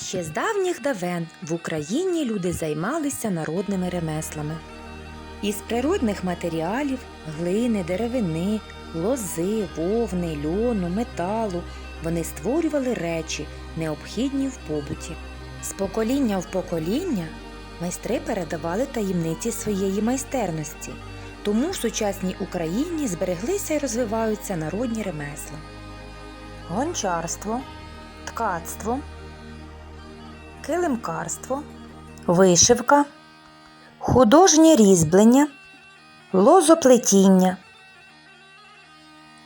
Ще з давніх давен в Україні люди займалися народними ремеслами. Із природних матеріалів глини, деревини, лози, вовни, льону, металу вони створювали речі, необхідні в побуті. З покоління в покоління майстри передавали таємниці своєї майстерності, тому в сучасній Україні збереглися і розвиваються народні ремесла. Гончарство, ткацтво, килимкарство, вишивка, художнє різьблення, лозоплетіння,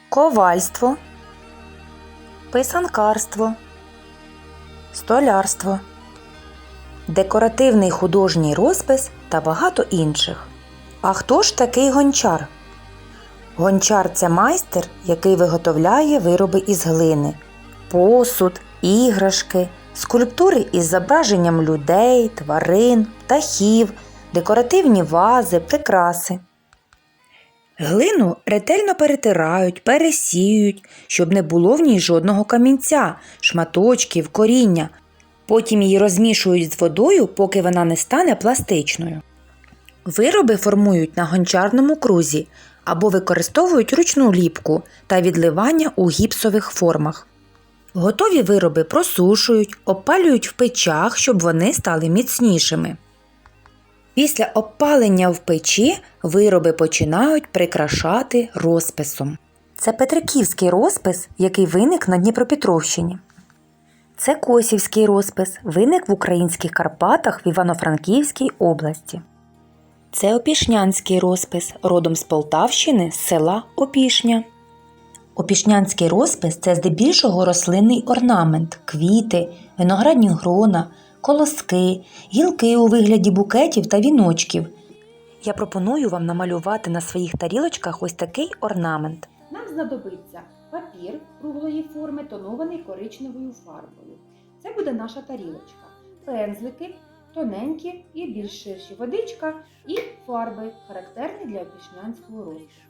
ковальство, писанкарство, столярство, декоративний художній розпис та багато інших. А хто ж такий гончар? Гончар це майстер, який виготовляє вироби із глини, посуд, іграшки, скульптури із зображенням людей, тварин, птахів, декоративні вази, прикраси. Глину ретельно перетирають, пересіють, щоб не було в ній жодного камінця, шматочків, коріння. Потім її розмішують з водою, поки вона не стане пластичною. Вироби формують на гончарному крузі або використовують ручну ліпку та відливання у гіпсових формах. Готові вироби просушують, опалюють в печах, щоб вони стали міцнішими. Після опалення в печі вироби починають прикрашати розписом. Це Петриківський розпис, який виник на Дніпропетровщині. Це Косівський розпис, виник в українських Карпатах в Івано-Франківській області. Це Опішнянський розпис, родом з Полтавщини, з села Опішня. Опішнянський розпис це здебільшого рослинний орнамент, квіти, виноградні грона, колоски, гілки у вигляді букетів та віночків. Я пропоную вам намалювати на своїх тарілочках ось такий орнамент. Нам знадобиться папір круглої форми, тонований коричневою фарбою. Це буде наша тарілочка. Пензлики, тоненькі і більш ширші водичка і фарби, характерні для опішнянського розпису.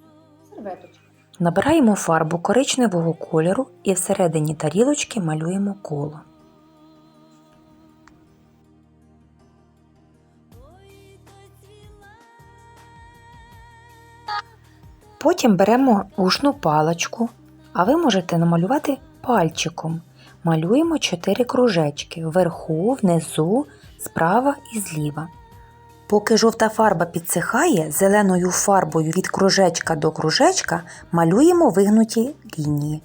Серветочка. Набираємо фарбу коричневого кольору і всередині тарілочки малюємо коло. Потім беремо ушну паличку, а ви можете намалювати пальчиком. Малюємо 4 кружечки вверху, внизу, справа і зліва. Поки жовта фарба підсихає, зеленою фарбою від кружечка до кружечка малюємо вигнуті лінії.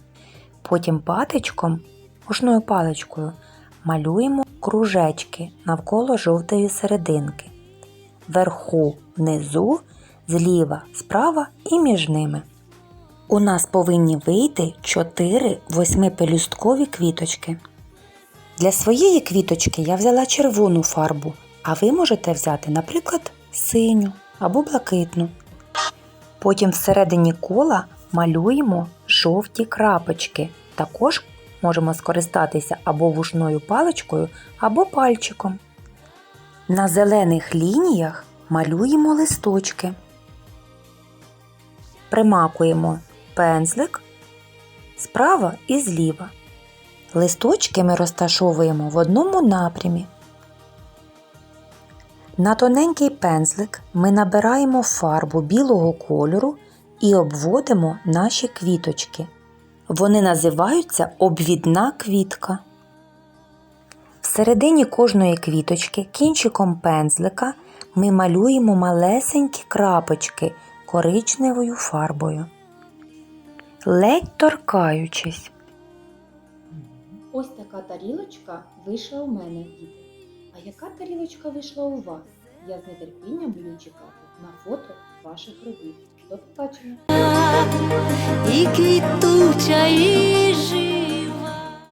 Потім патичком, ушною паличкою, малюємо кружечки навколо жовтої серединки. Вверху, внизу, зліва, справа і між ними. У нас повинні вийти 4 восьмипелюсткові квіточки. Для своєї квіточки я взяла червону фарбу, а ви можете взяти, наприклад, синю або блакитну. Потім всередині кола малюємо жовті крапочки. Також можемо скористатися або вушною паличкою, або пальчиком. На зелених лініях малюємо листочки. Примакуємо пензлик справа і зліва. Листочки ми розташовуємо в одному напрямі. На тоненький пензлик ми набираємо фарбу білого кольору і обводимо наші квіточки. Вони називаються обвідна квітка. Всередині кожної квіточки кінчиком пензлика ми малюємо малесенькі крапочки коричневою фарбою. Ледь торкаючись. Ось така тарілочка вийшла у мене, діти. А яка тарілочка вийшла у вас? Я з нетерпінням буду чекати на фото ваших робіт. До побачення! і квітуча і.